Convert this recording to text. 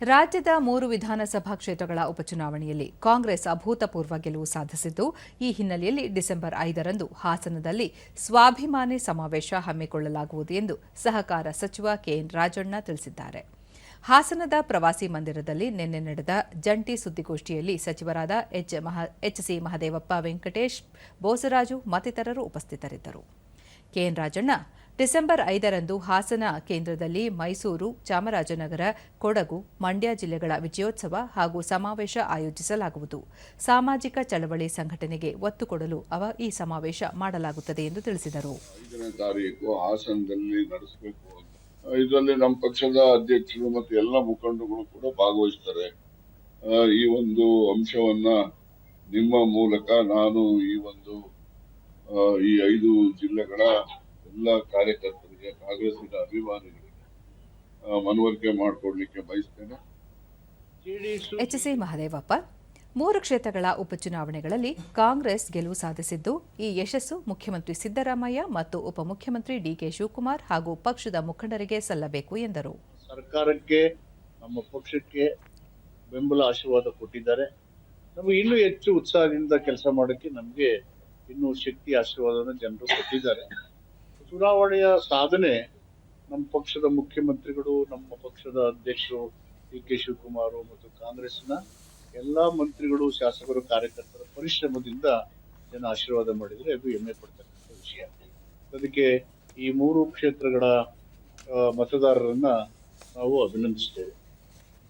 ರಾಜ್ಯದ ಮೂರು ವಿಧಾನಸಭಾ ಕ್ಷೇತ್ರಗಳ ಉಪಚುನಾವಣೆಯಲ್ಲಿ ಕಾಂಗ್ರೆಸ್ ಅಭೂತಪೂರ್ವ ಗೆಲುವು ಸಾಧಿಸಿದ್ದು, ಈ ಹಿನ್ನೆಲೆಯಲ್ಲಿ ಡಿಸೆಂಬರ್ ಐದರಂದು ಹಾಸನದಲ್ಲಿ ಸ್ವಾಭಿಮಾನಿ ಸಮಾವೇಶ ಹಮ್ಮಿಕೊಳ್ಳಲಾಗುವುದು ಎಂದು ಸಹಕಾರ ಸಚಿವ ಕೆಎನ್ ರಾಜಣ್ಣ ತಿಳಿಸಿದ್ದಾರೆ. ಹಾಸನದ ಪ್ರವಾಸಿ ಮಂದಿರದಲ್ಲಿ ನಿನ್ನೆ ನಡೆದ ಜಂಟಿ ಸುದ್ದಿಗೋಷ್ಠಿಯಲ್ಲಿ ಸಚಿವರಾದ ಎಚ್ಸಿ ಮಹದೇವಪ್ಪ ವೆಂಕಟೇಶ್, ಬೋಸರಾಜು ಮತ್ತಿತರರು ಉಪಸ್ಥಿತರಿದ್ದರು. ಕೆಎನ್ ರಾಜಣ್ಣ ಡಿಸೆಂಬರ್ ಐದರಂದು ಹಾಸನ ಕೇಂದ್ರದಲ್ಲಿ ಮೈಸೂರು, ಚಾಮರಾಜನಗರ, ಕೊಡಗು, ಮಂಡ್ಯ ಜಿಲ್ಲೆಗಳ ವಿಜಯೋತ್ಸವ ಹಾಗೂ ಸಮಾವೇಶ ಆಯೋಜಿಸಲಾಗುವುದು. ಸಾಮಾಜಿಕ ಚಳವಳಿ ಸಂಘಟನೆಗೆ ಒತ್ತು ಕೊಡಲು ಅವ ಈ ಸಮಾವೇಶ ಮಾಡಲಾಗುತ್ತದೆ ಎಂದು ತಿಳಿಸಿದರು. ಇದರಲ್ಲಿ ನಮ್ಮ ಪಕ್ಷದ ಅಧ್ಯಕ್ಷರು ಮತ್ತು ಎಲ್ಲ ಮುಖಂಡರುಗಳು ಕೂಡ ಭಾಗವಹಿಸ್ತಾರೆ. ಈ ಒಂದು ಅಂಶವನ್ನ ನಿಮ್ಮ ಮೂಲಕ ನಾನು ಈ ಒಂದು ಈ ಐದು ಜಿಲ್ಲೆಗಳ ಎಲ್ಲ ಕಾರ್ಯಕರ್ತರಿಗೆ ಕಾಂಗ್ರೆಸ್ಸಿನ ಅಭಿಮಾನಿಗಳಿಗೆ ಮನವರಿಕೆ ಮಾಡಿಕೊಡ್ಲಿಕ್ಕೆ ಬಯಸ್ತೇನೆ. ಎಚ್ಸಿ ಮಹದೇವಪ್ಪ ಮೂರು ಕ್ಷೇತ್ರಗಳ ಉಪಚುನಾವಣೆಗಳಲ್ಲಿ ಕಾಂಗ್ರೆಸ್ ಗೆಲುವು ಸಾಧಿಸಿದ್ದು ಈ ಯಶಸ್ಸು ಮುಖ್ಯಮಂತ್ರಿ ಸಿದ್ದರಾಮಯ್ಯ ಮತ್ತು ಉಪಮುಖ್ಯಮಂತ್ರಿ ಡಿಕೆ ಶಿವಕುಮಾರ್ ಹಾಗೂ ಪಕ್ಷದ ಮುಖಂಡರಿಗೆ ಸಲ್ಲಬೇಕು ಎಂದರು. ಸರ್ಕಾರಕ್ಕೆ ನಮ್ಮ ಪಕ್ಷಕ್ಕೆ ಬೆಂಬಲ ಆಶೀರ್ವಾದ ಕೊಟ್ಟಿದ್ದಾರೆ. ನಮಗೆ ಇನ್ನೂ ಹೆಚ್ಚು ಉತ್ಸಾಹದಿಂದ ಕೆಲಸ ಮಾಡೋಕ್ಕೆ ನಮಗೆ ಇನ್ನೂ ಶಕ್ತಿ ಆಶೀರ್ವಾದವನ್ನು ಜನರು ಕೊಟ್ಟಿದ್ದಾರೆ. ಚುನಾವಣೆಯ ಸಾಧನೆ ನಮ್ಮ ಪಕ್ಷದ ಮುಖ್ಯಮಂತ್ರಿಗಳು, ನಮ್ಮ ಪಕ್ಷದ ಅಧ್ಯಕ್ಷರು ಡಿ ಕೆ ಶಿವಕುಮಾರ್ ಮತ್ತು ಕಾಂಗ್ರೆಸ್ನ ಎಲ್ಲಾ ಮಂತ್ರಿಗಳು, ಶಾಸಕರು, ಕಾರ್ಯಕರ್ತರ ಪರಿಶ್ರಮದಿಂದ ಜನ ಆಶೀರ್ವಾದ ಮಾಡಿದರೆ ಅದು ಹೆಮ್ಮೆ ಪಡ್ತಕ್ಕಂಥ ವಿಷಯ. ಅದಕ್ಕೆ ಈ ಮೂರು ಕ್ಷೇತ್ರಗಳ ಮತದಾರರನ್ನ ನಾವು ಅಭಿನಂದಿಸ್ತೇವೆ.